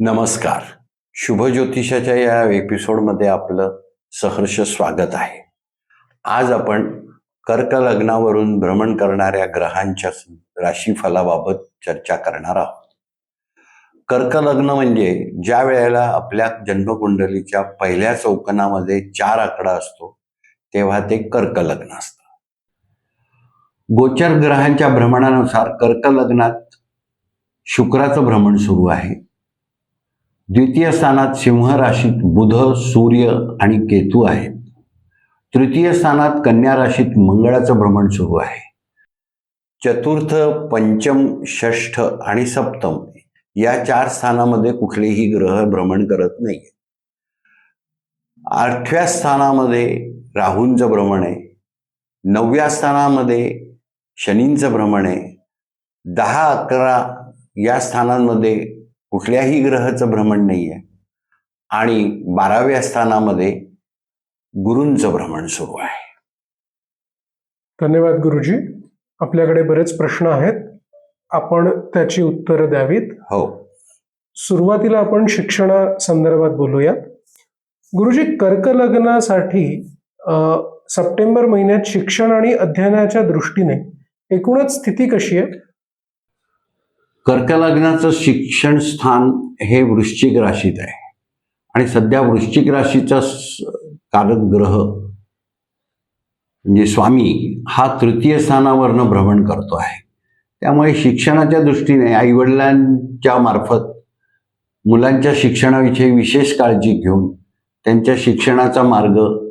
नमस्कार. शुभ ज्योतिषाच्या या एपिसोडमध्ये आपलं सहर्ष स्वागत आहे. आज आपण कर्क लग्नावरून भ्रमण करणाऱ्या ग्रहांच्या राशीफलाबाबत चर्चा करणार आहोत. कर्क लग्न म्हणजे ज्या वेळेला आपल्या जन्मकुंडलीच्या पहिल्या चौकनामध्ये चार आकडा असतो तेव्हा ते कर्क लग्न असतं. गोचर ग्रहांच्या भ्रमणानुसार कर्क लग्नात शुक्राचं भ्रमण सुरू आहे. द्वितीय स्थानात सिंह राशीत बुध सूर्य आणि केतू आहेत. तृतीय स्थानात कन्या राशीत मंगळाचं भ्रमण सुरू आहे. चतुर्थ पंचम षष्ठ आणि सप्तम या चार स्थानामध्ये कुठलेही ग्रह भ्रमण करत नाही आठव्या स्थानामध्ये राहूंचं भ्रमण आहे. नवव्या स्थानामध्ये शनींचं भ्रमण आहे. दहा अकरा या स्थानांमध्ये कुठल्याही ग्रहाचं भ्रमण नाही आहे आणि बाराव्या स्थानामध्ये गुरूंचं भ्रमण सुरू आहे. धन्यवाद गुरुजी. आपल्याकडे बरेच प्रश्न आहेत. आपण त्याची उत्तरं द्यावीत. हो. सुरुवातीला आपण शिक्षणा संदर्भात बोलूयात. गुरुजी कर्क लग्नासाठी सप्टेंबर महिन्यात शिक्षण आणि अध्ययनाच्या दृष्टीने एकूणच स्थिती कशी आहे? कर्क लग्नाचं शिक्षण स्थान हे वृश्चिक राशीत आहे. आणि सध्या वृश्चिक राशीचा कारक ग्रह म्हणजे स्वामी हा तृतीय स्थानावरनं भ्रमण करतो आहे. त्यामुळे शिक्षणाच्या दृष्टीने आईवडिलांच्या मार्फत मुलांच्या शिक्षणाविषयी विशेष काळजी घेऊन त्यांच्या शिक्षणाचा मार्ग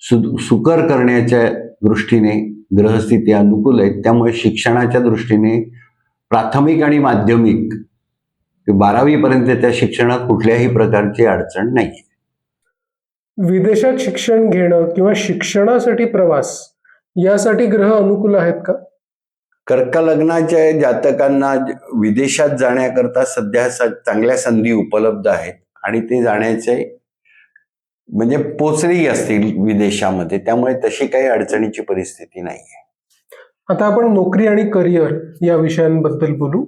सु सुकर करण्याच्या दृष्टीने ग्रहस्थिती अनुकूल आहेत. त्यामुळे शिक्षणाच्या दृष्टीने प्राथमिक आणि माध्यमिक ते बारावीपर्यंतच्या शिक्षणात कुठल्याही प्रकारची अडचण नाही विदेशात शिक्षण घेणं किंवा शिक्षणासाठी प्रवास यासाठी ग्रह अनुकूल आहेत का? कर्क लग्नाच्या जातकांना विदेशात जाण्याकरता सध्या चांगल्या संधी उपलब्ध आहेत आणि ते जाण्याचे म्हणजे पोचलेही असतील विदेशामध्ये त्यामुळे तशी काही अडचणीची परिस्थिती नाही आहे आता आपण नोकरी आणि करिअर या विषयांबद्दल बोलू.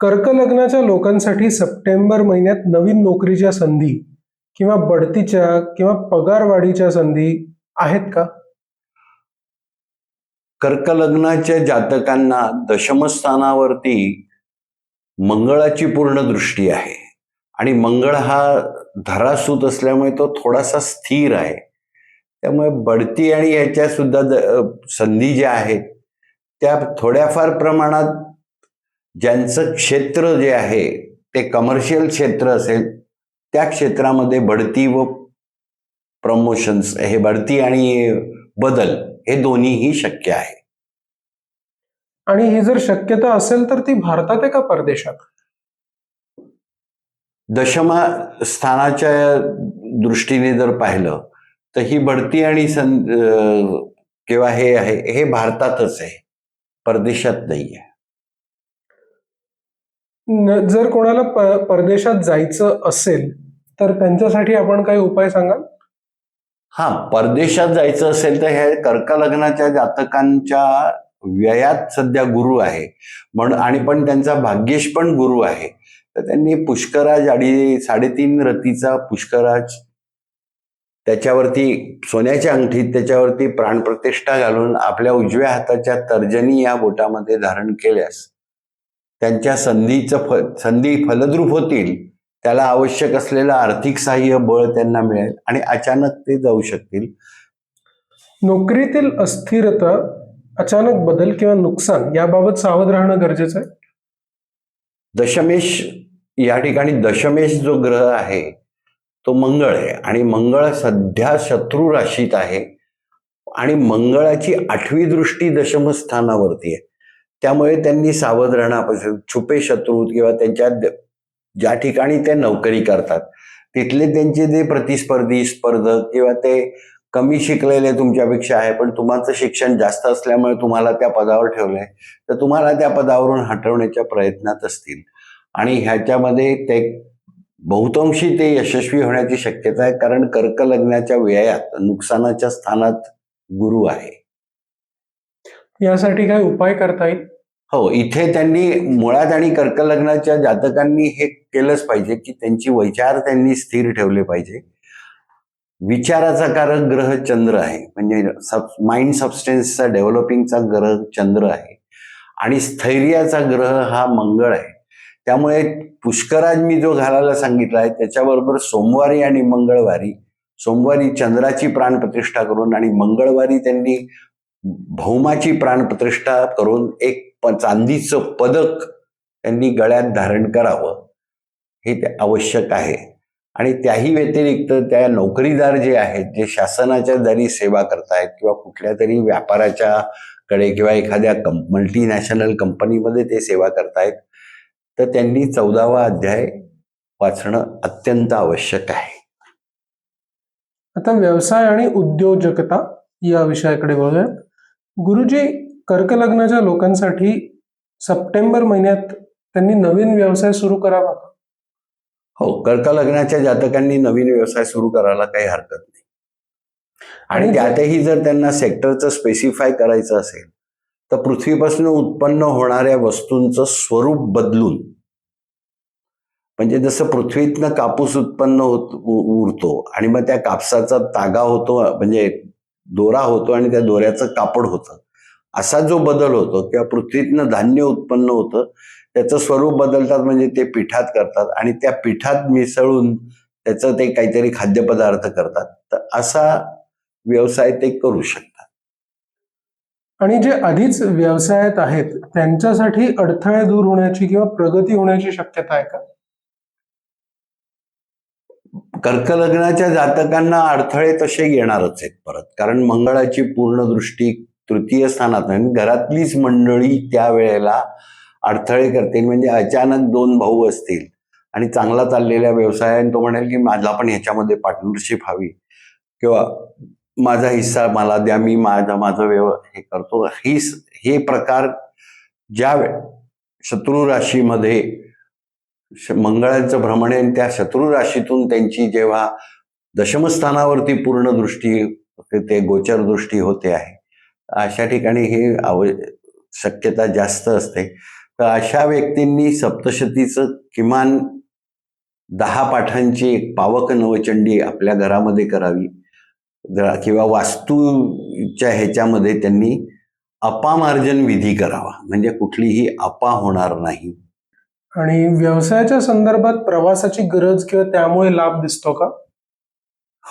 कर्क लग्नाच्या लोकांसाठी सप्टेंबर महिन्यात नवीन नोकरीच्या संधी किंवा बढतीच्या किंवा पगारवाढीच्या संधी आहेत का? कर्कलग्नाच्या जातकांना दशमस्थानावरती मंगळाची पूर्ण दृष्टी आहे. आणि मंगळ हा धरासूत असल्यामुळे तो थोडासा स्थिर आहे. त्यामुळे बढती आणि याच्या सुद्धा संधी ज्या आहेत त्या थोड्याफार प्रमाणात ज्यांचं क्षेत्र जे आहे ते कमर्शियल क्षेत्र असेल त्या क्षेत्रामध्ये बढती व प्रमोशन्स हे बढती आणि बदल हे दोन्हीही शक्य आहे. आणि ही जर शक्यता असेल तर ती भारतात आहे का परदेशात? दशमा स्थानाच्या दृष्टीने जर पाहिलं तर ही बढती आणि सं किंवा हे आहे हे भारतातच आहे. परदेशात नाही आहे जर कोणाला प- परदेशात जायचं असेल तर त्यांच्यासाठी आपण काही उपाय सांगाल? हा परदेशात जायचं असेल तर हे कर्क लग्नाच्या जातकांच्या व्ययात सध्या गुरु आहे. म्हणून आणि पण त्यांचा भाग्येश पण गुरु आहे. तर त्यांनी पुष्कराज अडी साडेतीन रतीचा पुष्कराज त्याच्यावरती सोन्याच्या अंगठीत त्याच्यावरती प्राणप्रतिष्ठा घालून आपल्या उजव्या हाताच्या तर्जनी या बोटामध्ये धारण केल्यास त्यांच्या संधीचं फ संधी फलद्रूप होतील त्याला आवश्यक असलेलं आर्थिक सहाय्य बळ त्यांना मिळेल आणि अचानक ते जाऊ शकतील. नोकरीतील अस्थिरता अचानक बदल किंवा नुकसान याबाबत सावध राहणं गरजेचं आहे? दशमेश या ठिकाणी दशमेश जो ग्रह आहे तो मंगळ आहे. आणि मंगळ सध्या शत्रू राशीत आहे. आणि मंगळाची आठवी दृष्टी दशमस्थानावरती आहे. त्यामुळे त्यांनी सावध राहणं छुपे शत्रू किंवा त्यांच्या ज्या ठिकाणी ते नोकरी करतात. तिथले त्यांचे जे प्रतिस्पर्धी स्पर्धक किंवा ते कमी शिकलेले तुमच्यापेक्षा आहे पण तुमचं शिक्षण जास्त असल्यामुळे तुम्हाला त्या पदावर ठेवलंय तर तुम्हाला त्या पदावरून हटवण्याच्या प्रयत्नात असतील. आणि ह्याच्यामध्ये ते बहुतांशी ते यशस्वी होण्याची शक्यता आहे कारण कर्क लग्नाच्या व्ययात नुकसानाच्या स्थानात गुरु आहे. यासाठी काही उपाय करता येईल? हो इथे त्यांनी मुळात आणि कर्क लग्नाच्या जातकांनी हे केलंच पाहिजे की त्यांची विचार त्यांनी स्थिर ठेवले पाहिजे. विचाराचा कारक ग्रह चंद्र आहे म्हणजे सब माइंड सबस्टेन्सचा डेव्हलपिंगचा ग्रह चंद्र आहे. आणि स्थैर्याचा ग्रह हा मंगळ आहे. त्यामुळे पुष्कराज मी जो घालायला सांगितला आहे त्याच्याबरोबर सोमवारी आणि मंगळवारी सोमवारी चंद्राची प्राणप्रतिष्ठा करून आणि मंगळवारी त्यांनी भौमाची प्राणप्रतिष्ठा करून एक चांदीचं पदक त्यांनी गळ्यात धारण करावं हे ते आवश्यक आहे. आणि त्याही व्यतिरिक्त त्या नोकरीदार जे आहेत जे शासनाच्या दरी सेवा करतायत किंवा कुठल्या तरी व्यापाराच्या कडे किंवा एखाद्या कं मल्टीनॅशनल कंपनीमध्ये ते सेवा करतायत तर त्यांनी चौदावा अध्याय वाचणं अत्यंत आवश्यक आहे. आता व्यवसाय आणि उद्योजकता या विषयाकडे बोलूयात गुरुजी कर्क लग्नाच्या लोकांसाठी सप्टेंबर महिन्यात त्यांनी नवीन व्यवसाय सुरू करावा? हो कर्क लग्नाच्या जातकांनी नवीन व्यवसाय सुरू करायला काही हरकत नाही. आणि त्यातही जर त्यांना सेक्टरचं स्पेसिफाय करायचं असेल तर पृथ्वीपासून उत्पन्न होणाऱ्या वस्तूंचं स्वरूप बदलून म्हणजे जसं पृथ्वीतनं कापूस उत्पन्न होत उरतो आणि मग त्या कापसाचा तागा होतो म्हणजे दोरा होतो आणि त्या दोऱ्याचं कापड होतं. असा जो बदल होतो किंवा पृथ्वीतनं धान्य उत्पन्न होतं त्याचं स्वरूप बदलतात म्हणजे ते पिठात करतात आणि त्या पिठात मिसळून त्याचं ते काहीतरी खाद्यपदार्थ करतात. तर असा व्यवसाय ते करू शकतात. आणि जे आधीच व्यवसायात आहेत त्यांच्यासाठी अडथळे दूर होण्याची किंवा प्रगती होण्याची शक्यता आहे का? कर्कलग्नाच्या जातकांना अडथळे तसे येणारच आहेत परत. कारण मंगळाची पूर्ण दृष्टी तृतीय स्थानात आहे. आणि घरातलीच मंडळी त्यावेळेला अडथळे करतील. म्हणजे अचानक दोन भाऊ असतील आणि चांगला चाललेल्या व्यवसायाने तो म्हणेल की माझा पण ह्याच्यामध्ये पार्टनरशिप हवी. किंवा माझा हिस्सा मला द्या मी माझा माझं व्यव हे करतो. ही हे प्रकार ज्या वे- शत्रू राशीमध्ये श- भ्रमण आहे आणि त्या शत्रू राशीतून त्यांची जेव्हा दशमस्थानावरती पूर्ण दृष्टी ते गोचर दृष्टी होते आहे. अशा ठिकाणी हे आव शक्यता जास्त असते. तर अशा व्यक्तींनी सप्तशतीचं किमान दहा पाठांची एक पावक नवचंडी आपल्या घरामध्ये करावी. किंवा वास्तूच्या ह्याच्यामध्ये त्यांनी अपामार्जन विधी करावा. म्हणजे कुठलीही अपा होणार नाही. आणि व्यवसायाच्या संदर्भात प्रवासाची गरज किंवा त्यामुळे लाभ दिसतो का?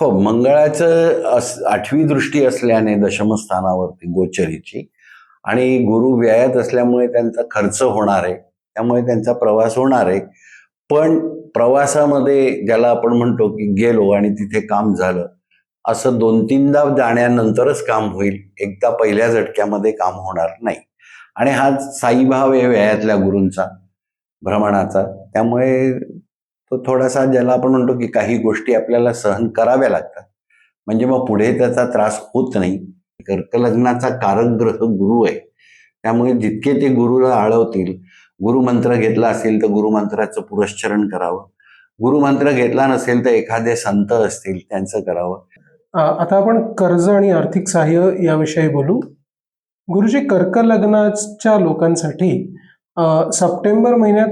हो मंगळाचं अस आठवी दृष्टी असल्याने दशमस्थानावरती गोचरीची आणि गुरु व्ययात असल्यामुळे त्यांचा खर्च होणार आहे. त्यामुळे त्यांचा प्रवास होणार आहे. पण प्रवासामध्ये ज्याला आपण म्हणतो की गेलो आणि तिथे काम झालं असं दोन तीनदा जाण्यानंतरच काम होईल. एकदा पहिल्या झटक्यामध्ये काम होणार नाही. आणि हा साईभाव आहे व्ययातल्या गुरूंचा भ्रमणाचा. त्यामुळे तो थोडासा ज्याला आपण म्हणतो की काही गोष्टी आपल्याला सहन कराव्या लागतात. म्हणजे मग पुढे त्याचा त्रास होत नाही. कर्कलग्नाचा कारक ग्रह गुरु आहे. त्यामुळे जितके ते गुरुला आळवतील गुरुमंत्र घेतला असेल तर गुरुमंत्राचं पुरस्चरण करावं. गुरुमंत्र घेतला नसेल तर एखादे संत असतील त्यांचं करावं. आता आपण कर्ज आणि आर्थिक सहाय्य याविषयी बोलू. गुरुजी कर्क लग्नाच्या लोकांसाठी सप्टेंबर महिन्यात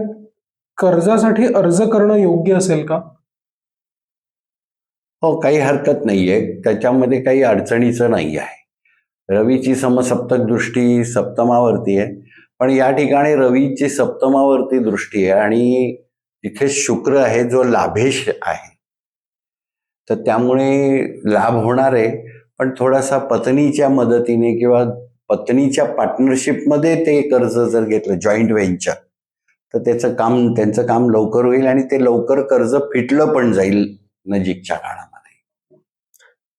कर्जासाठी अर्ज करणं योग्य असेल का? हो काही हरकत नाहीये. त्याच्यामध्ये काही अडचणीचं नाही आहे. रवीची समसप्तक दृष्टी सप्तमावरती आहे. पण या ठिकाणी रवीची सप्तमावरती दृष्टी आहे आणि तिथे शुक्र आहे जो लाभेश आहे. तर त्यामुळे लाभ होणार आहे. पण थोडासा पत्नीच्या मदतीने किंवा पत्नीच्या पार्टनरशिपमध्ये ते कर्ज जर घेतलं जॉईंट व्हेंचर तर त्याचं काम त्यांचं काम लवकर होईल आणि ते लवकर कर्ज फिटलं पण जाईल नजीकच्या काळामध्ये.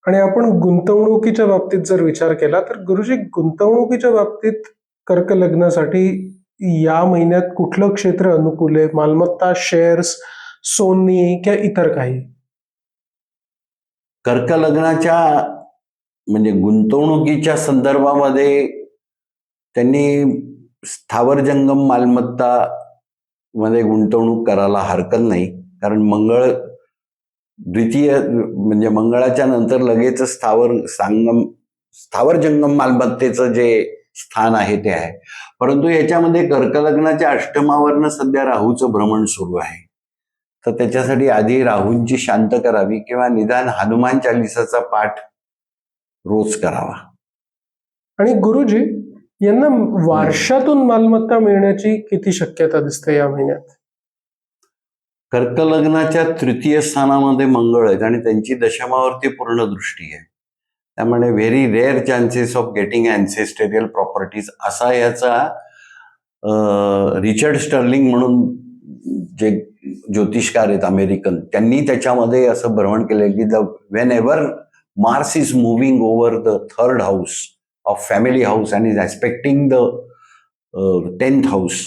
आणि आपण गुंतवणुकीच्या बाबतीत जर विचार केला तर गुरुजी गुंतवणुकीच्या बाबतीत कर्क लग्नासाठी या महिन्यात कुठलं क्षेत्र अनुकूल आहे? मालमत्ता शेअर्स सोनी किंवा इतर काही? कर्कलग्नाच्या म्हणजे गुंतवणुकीच्या संदर्भामध्ये त्यांनी स्थावर जंगम मालमत्ता मध्ये गुंतवणूक करायला हरकत नाही. कारण मंगळ द्वितीय म्हणजे मंगळाच्या नंतर लगेच स्थावर सांगम स्थावर जंगम मालमत्तेचं जे स्थान आहे ते आहे. परंतु याच्यामध्ये कर्कलग्नाच्या अष्टमावरनं सध्या राहूचं भ्रमण सुरू आहे. तर त्याच्यासाठी आधी राहूंची शांत करावी किंवा निदान हनुमान चालिसाचा पाठ रोज करावा. आणि गुरुजी यांना वारशातून मालमत्ता मिळण्याची किती शक्यता दिसते या महिन्यात? कर्कलग्नाच्या तृतीय स्थानामध्ये मंगळ आहेत आणि त्यांची दशमावरती पूर्ण दृष्टी आहे. त्यामुळे very rare chances of getting ancestral properties असा याचा रिचर्ड स्टर्लिंग म्हणून जे ज्योतिषकार आहेत अमेरिकन त्यांनी त्याच्यामध्ये असं भ्रमण केलं की the whenever Mars is moving over the third house of family house and is expecting the tenth house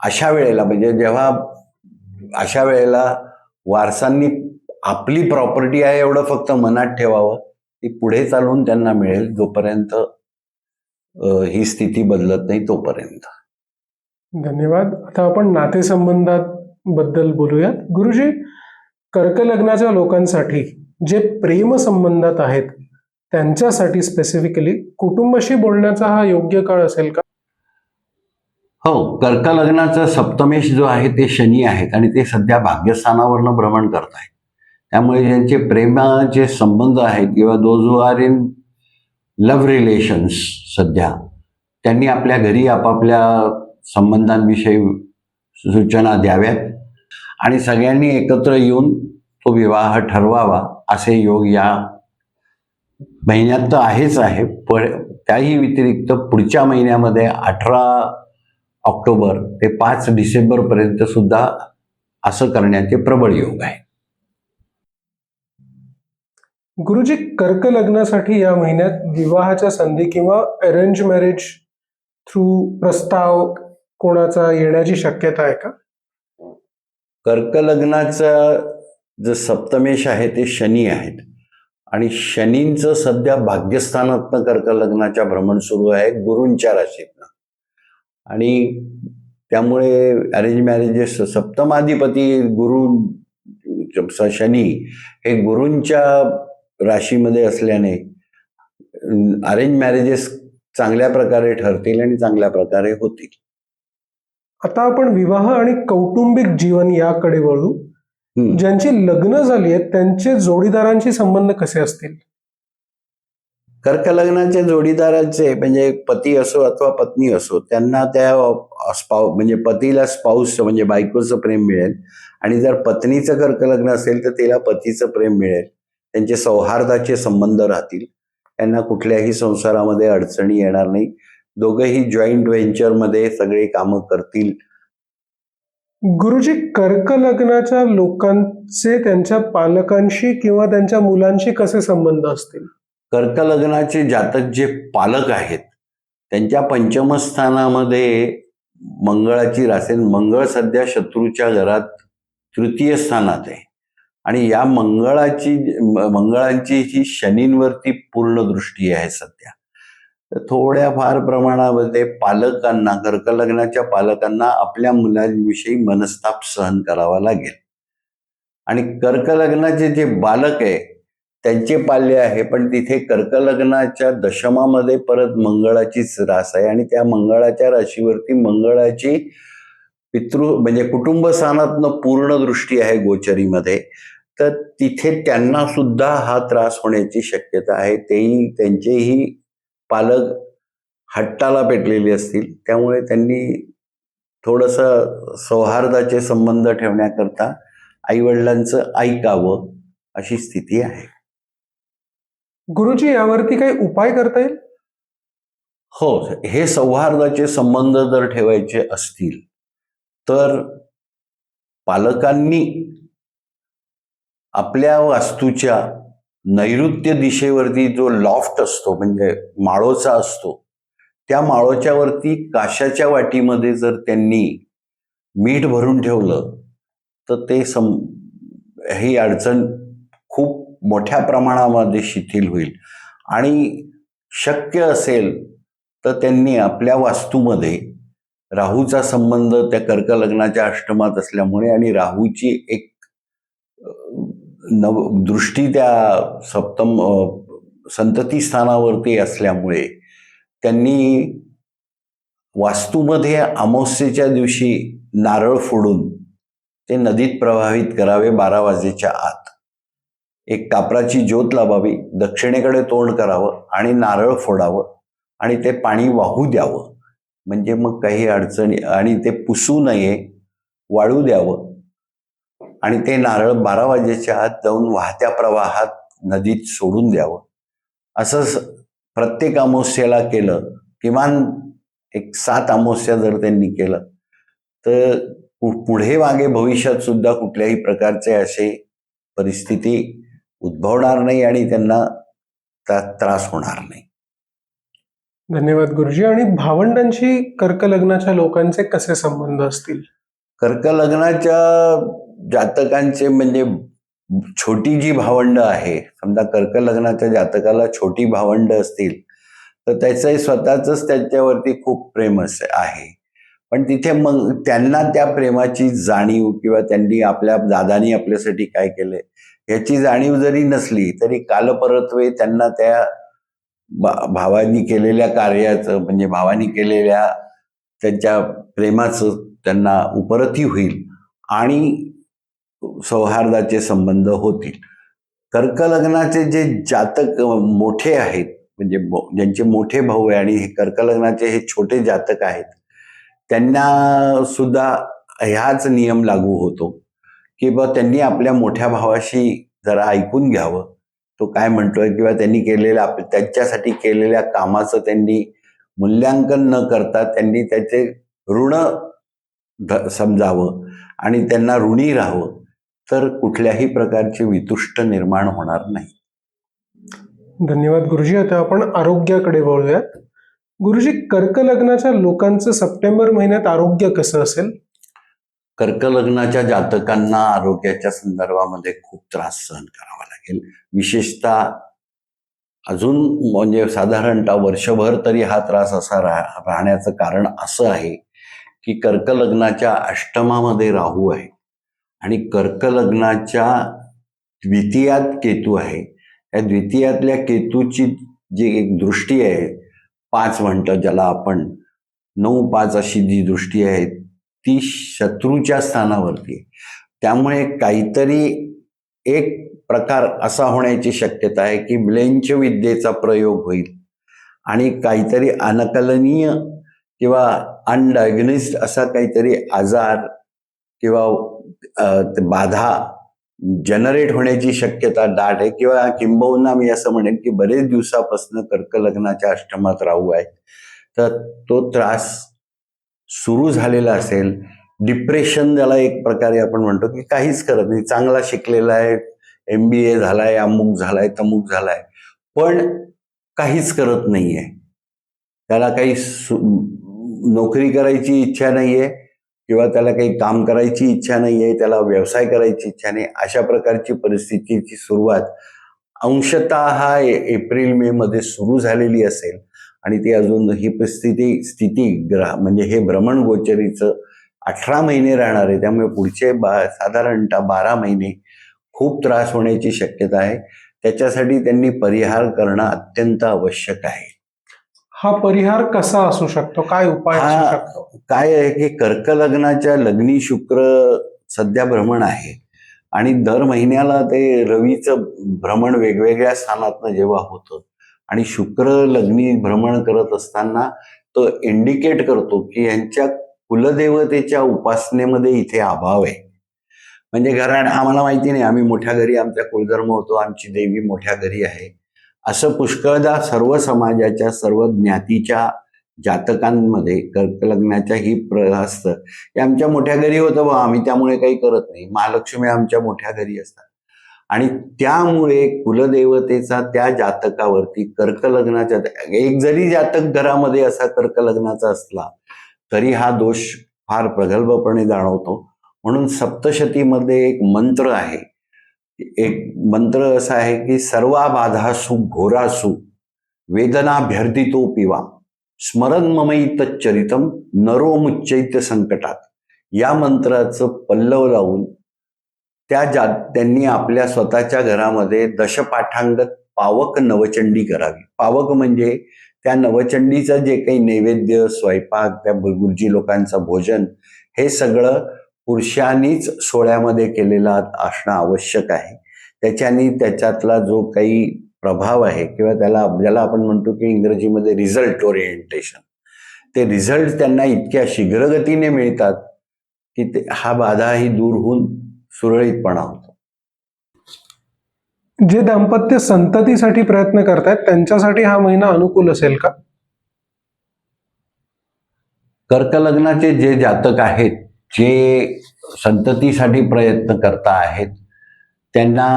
अशा वेळेला म्हणजे जेव्हा अशा वेळेला वारसांनी आपली प्रॉपर्टी आहे एवढं फक्त मनात ठेवावं ती पुढे चालून त्यांना मिळेल जोपर्यंत ही स्थिती बदलत नाही तोपर्यंत. धन्यवाद. आता आपण नातेसंबंधात बद्दल बोलूयात. गुरुजी कर्कलग्नाच्या लोकांसाठी जे प्रेम संबंधात आहेत त्यांच्यासाठी स्पेसिफिकली कुटुंबाशी बोलण्याचा हा योग्य काळ असेल का? हो कर्कलग्नाचा सप्तमेश जो आहे ते शनी आहेत आणि ते सध्या भाग्यस्थानावरनं भ्रमण करत आहेत त्यामुळे ज्यांचे प्रेमाचे संबंध आहेत किंवा those who are in love relations सध्या त्यांनी आपल्या घरी आपापल्या संबंधांविषयी सूचना द्याव्यात आणि सगळ्यांनी एकत्र येऊन तो विवाह ठरवावा असे योग या महिन्यात तर आहेच आहे पण त्याही व्यतिरिक्त पुढच्या महिन्यामध्ये अठरा ऑक्टोबर ते पाच डिसेंबरपर्यंत सुद्धा असं करण्याचे प्रबळ योग आहे. गुरुजी कर्क लग्नासाठी या महिन्यात विवाहाच्या संधी किंवा अरेंज मॅरेज थ्रू प्रस्ताव कोणाचा येण्याची शक्यता आहे का? कर्क लग्नाचा जे सप्तमेश आहे ते शनी आहेत. आणि शनींचं सध्या भाग्यस्थानातनं कर्क लग्नाच्या भ्रमण सुरू आहे गुरूंच्या राशीतनं. आणि त्यामुळे अरेंज मॅरेजेस सप्तमाधिपती गुरु शनी हे गुरूंच्या राशीमध्ये असल्याने अरेंज मॅरेजेस चांगल्या प्रकारे ठरतील आणि चांगल्या प्रकारे होतील. आता आपण विवाह आणि कौटुंबिक जीवन याकडे वळू. ज्यांची लग्न झाली आहेत त्यांचे जोडीदारांशी संबंध कसे असतील? कर्क लग्नाचे जोडीदाराचे म्हणजे पती असो अथवा पत्नी असो त्यांना त्या स्पाऊ म्हणजे पतीला स्पाऊस म्हणजे बायकोचं प्रेम मिळेल. आणि जर पत्नीचं कर्क लग्न असेल तर तिला पतीचं प्रेम मिळेल. त्यांचे सौहार्दाचे संबंध राहतील. त्यांना कुठल्याही संसारामध्ये अडचणी येणार नाही. दोघंही जॉईंट व्हेंचरमध्ये सगळे कामं करतील. गुरुजी कर्क लग्नाच्या लोकांचे त्यांच्या पालकांशी किंवा त्यांच्या मुलांशी कसे संबंध असतील? कर्क लग्नाचे जातक जे पालक आहेत त्यांच्या पंचमस्थानामध्ये मंगळाची रासेल मंगळ सध्या शत्रूच्या घरात तृतीय स्थानात आहे. आणि या मंगळाची मंगळाची ही शनींवरती पूर्ण दृष्टी आहे सध्या. तर थोड्या फार प्रमाणामध्ये पालकांना कर्क लग्नाच्या पालकांना आपल्या मुलांविषयी मनस्ताप सहन करावा लागेल. आणि कर्कलग्नाचे जे बालक आहे त्यांचे पाल्य आहे पण तिथे कर्कलग्नाच्या दशमामध्ये परत मंगळाचीच रास आहे आणि त्या मंगळाच्या राशीवरती मंगळाची पितृ म्हणजे कुटुंब स्थानातनं पूर्ण दृष्टी आहे गोचरीमध्ये तर तिथे त्यांना सुद्धा हा त्रास होण्याची शक्यता आहे. तेही त्यांचेही पालक हट्टाला पेटलेले असतील त्यामुळे त्यांनी थोडंसं सौहार्दाचे संबंध ठेवण्याकरता आईवडिलांचं ऐकावं अशी स्थिती आहे. गुरुजी यावरती काही उपाय करता येईल? हो हे सौहार्दाचे संबंध जर ठेवायचे असतील तर पालकांनी आपल्या वास्तूच्या नैऋत्य दिशेवरती जो लॉफ्ट असतो म्हणजे माळोचा असतो त्या माळोच्यावरती काशाच्या वाटीमध्ये जर त्यांनी मीठ भरून ठेवलं तर ते सम ही अडचण खूप मोठ्या प्रमाणामध्ये शिथिल होईल. आणि शक्य असेल तर त्यांनी आपल्या वास्तूमध्ये राहूचा संबंध त्या कर्कलग्नाच्या अष्टमात असल्यामुळे आणि राहूची एक नव दृष्टी त्या सप्तम अं, संतती स्थानावरती असल्यामुळे त्यांनी वास्तूमध्ये अमावस्येच्या दिवशी नारळ फोडून ते नदीत प्रवाहित करावे बारा वाजेच्या आत. एक कापराची ज्योत लावावी दक्षिणेकडे तोंड करावं आणि नारळ फोडावं आणि ते पाणी वाहू द्यावं. म्हणजे मग काही अडचणी आणि ते पुसू नये वाळू द्यावं. आणि ते नारळ बारा वाजेच्या आत जाऊन वाहत्या प्रवाहात नदीत सोडून द्यावं. असं प्रत्येक अमावस्येला केलं. किमान एक सात अमावस्या जर त्यांनी केलं तर पुढे मागे भविष्यात सुद्धा कुठल्याही प्रकारचे असे परिस्थिती उद्भवणार नाही आणि त्यांना ता- त्रास होणार नाही. धन्यवाद गुरुजी. आणि भावंडांशी कर्क लग्नाच्या लोकांचे कसे संबंध असतील? कर्क लग्नाच्या जातकांचे म्हणजे छोटी जी भावंड आहे समजा कर्क लग्नाच्या जातकाला छोटी भावंड असतील तर त्याचं स्वतःच त्यांच्यावरती खूप प्रेम असे आहे. पण तिथे मग त्यांना त्या प्रेमाची जाणीव किंवा त्यांनी आपल्या दादानी आपल्यासाठी काय केलंय याची जाणीव जरी नसली तरी कालपरत्वे त्यांना त्या भा- भावानी केलेल्या कार्याचं म्हणजे भावानी केलेल्या त्यांच्या प्रेमाचं त्यांना उपरती होईल आणि सौहार्दाचे संबंध होतील. कर्कलग्नाचे जे जातक मोठे आहेत म्हणजे ज्यांचे मोठे भाऊ आहे आणि हे कर्क लग्नाचे हे छोटे जातक आहेत त्यांना सुद्धा ह्याच नियम लागू होतो की बा त्यांनी आपल्या मोठ्या भावाशी जरा ऐकून घ्यावं. तो काय म्हणतोय किंवा त्यांनी केलेल्या आप- त्यांच्यासाठी केलेल्या कामाचं त्यांनी मूल्यांकन न करता त्यांनी त्याचे ऋण ध- समजावं आणि त्यांना ऋणी राहावं तर कुठल्याही प्रकारचे वितुष्ट निर्माण होणार नाही. धन्यवाद गुरुजी. आता आपण आरोग्याकडे वळूयात. गुरुजी कर्क लग्नाच्या लोकांचं सप्टेंबर महिन्यात आरोग्य कसं असेल? कर्क लग्नाच्या जातकांना आरोग्याच्या संदर्भामध्ये खूप त्रास सहन करावा लागेल. विशेषतः अजून म्हणजे साधारणतः वर्षभर तरी हा त्रास असा राह राहण्याचं कारण असं आहे की कर्क लग्नाच्या अष्टमामध्ये राहू आहे आणि कर्क लग्नाच्या द्वितीयात केतू आहे या द्वितीयातल्या केतूची जी एक दृष्टी आहे पाच म्हणतं ज्याला आपण नऊ पाच अशी जी दृष्टी आहे ती शत्रूच्या स्थानावरती आहे. त्यामुळे काहीतरी एक प्रकार असा होण्याची शक्यता आहे की ब्लेंच विद्येचा प्रयोग होईल आणि काहीतरी अनकलनीय किंवा अनडायग्निस्ड असा काहीतरी आजार किंवा बाधा जनरेट होण्याची शक्यता दाट आहे. किंवा किंबहुना मी असं म्हणेन की बरेच दिवसापासून कर्क लग्नाच्या अष्टमात राहू आहे तर तो त्रास सुरू झालेला असेल. डिप्रेशन ज्याला एक प्रकारे आपण म्हणतो की काहीच करत नाही. चांगला शिकलेला आहे एम बी ए झालाय अमुक झालाय तमुक झालाय. पण काहीच करत नाहीये. त्याला काही सु- नोकरी करायची इच्छा नाहीये किंवा त्याला काही काम करायची इच्छा नाहीये त्याला व्यवसाय करायची इच्छा नाही अशा प्रकारची परिस्थितीची सुरुवात अंशतः हा एप्रिल मे मध्ये सुरू झालेली असेल. आणि ती अजून ही परिस्थिती स्थिती ग्रह म्हणजे हे भ्रमण गोचरीचं अठरा महिने राहणार आहे. त्यामुळे पुढचे बा साधारणतः बारा महिने खूप त्रास होण्याची शक्यता आहे. त्याच्यासाठी त्यांनी परिहार करणं अत्यंत आवश्यक आहे. हा परिहार कसा असू शकतो? काय उपाय असू शकतो? काय आहे की कर्क लग्नाच्या लग्नी शुक्र सध्या भ्रमण आहे. आणि दर महिन्याला ते रवीचं भ्रमण वेगवेगळ्या स्थानातनं जेव्हा होतं आणि शुक्र लग्नी भ्रमण करत असताना तो इंडिकेट करतो की यांच्या कुलदेवतेच्या उपासनेमध्ये इथे अभाव आहे. म्हणजे घराण आम्हाला माहिती नाही आम्ही मोठ्या घरी आमचा कुलधर्म होतो आमची देवी मोठ्या घरी आहे. असं पुष्कळदा सर्व समाजाच्या सर्व ज्ञातीच्या जातकांमध्ये कर्क लग्नाच्या ही प्र असतं. हे आमच्या मोठ्या घरी होतं बा आम्ही त्यामुळे काही करत नाही. महालक्ष्मी आमच्या मोठ्या घरी असतात. आणि त्यामुळे कुलदेवतेचा त्या जातकावरती कर्क लग्नाच्या एक जरी जातक घरामध्ये असा कर्क लग्नाचा असला तरी हा दोष फार प्रगल्भपणे जाणवतो. म्हणून सप्तशतीमध्ये एक मंत्र आहे एक मंत्र असा आहे की सर्वा बाधासु घोरासु वेदनाभ्यर्थितो पिवा स्मरण ममैतच्चरितम नरो मुच्चैत्य संकटात. या मंत्राचं पल्लव लावून त्या जा त्यांनी आपल्या स्वतःच्या घरामध्ये दशपाठांगत पावक नवचंडी करावी. पावक म्हणजे त्या नवचंडीचं जे काही नैवेद्य स्वयंपाक त्या गुरुजी लोकांचं भोजन हे सगळं पुरुषांनीच सोहळ्यामध्ये केलेलं असणं आवश्यक आहे. त्याच्यानी त्याच्यातला जो काही प्रभाव आहे किंवा त्याला ज्याला आपण म्हणतो की इंग्रजीमध्ये रिझल्ट ओरिएंटेशन ते रिझल्ट त्यांना इतक्या शीघ्रगतीने मिळतात की ते हा बाधाही दूर होऊन सुरळीतपणा होतो. जे दाम्पत्य संततीसाठी प्रयत्न करतायत त्यांच्यासाठी हा महिना अनुकूल असेल का? कर्क लग्नाचे जे जातक आहेत जे संततीसाठी प्रयत्न करता आहेत त्यांना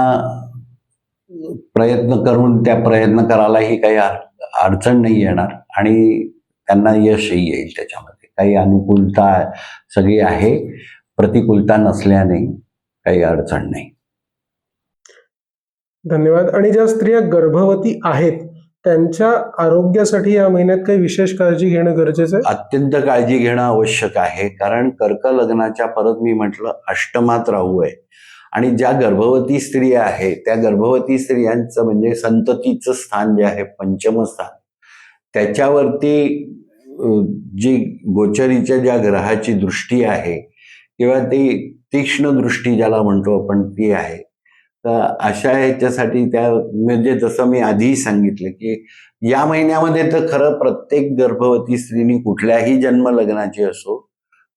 प्रयत्न करून त्या प्रयत्न करायलाही काही अडचण नाही येणार आणि त्यांना यशही येईल त्याच्यामध्ये. काही अनुकूलता सगळी आहे प्रतिकूलता नसल्याने काही अडचण नाही. धन्यवाद. आणि ज्या स्त्रिया गर्भवती आहेत त्यांच्या आरोग्यासाठी या महिन्यात काही विशेष काळजी घेणं गरजेचं आहे? अत्यंत काळजी घेणं आवश्यक आहे. कारण कर्क लग्नाच्या परत मी म्हटलं अष्टमात राहू आहे. आणि ज्या गर्भवती स्त्रिया आहे त्या गर्भवती स्त्रियांचं म्हणजे संततीचं स्थान जे आहे पंचम स्थान त्याच्यावरती जी गोचरीच्या ज्या ग्रहाची दृष्टी आहे किंवा ती तीक्ष्ण दृष्टी ज्याला म्हणतो आपण ती आहे. तर अशा ह्याच्यासाठी त्या म्हणजे जसं मी आधीही सांगितलं की या महिन्यामध्ये तर खरं प्रत्येक गर्भवती स्त्रीनी कुठल्याही जन्म लग्नाची असो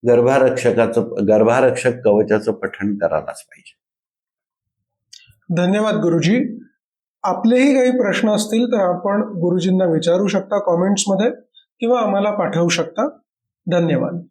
गर्भारक्षकाचं गर्भारक्षक कवचाचं पठण करायलाच पाहिजे. धन्यवाद गुरुजी. आपलेही काही प्रश्न असतील तर आपण गुरुजींना विचारू शकता कॉमेंट्समध्ये किंवा आम्हाला पाठवू शकता. धन्यवाद.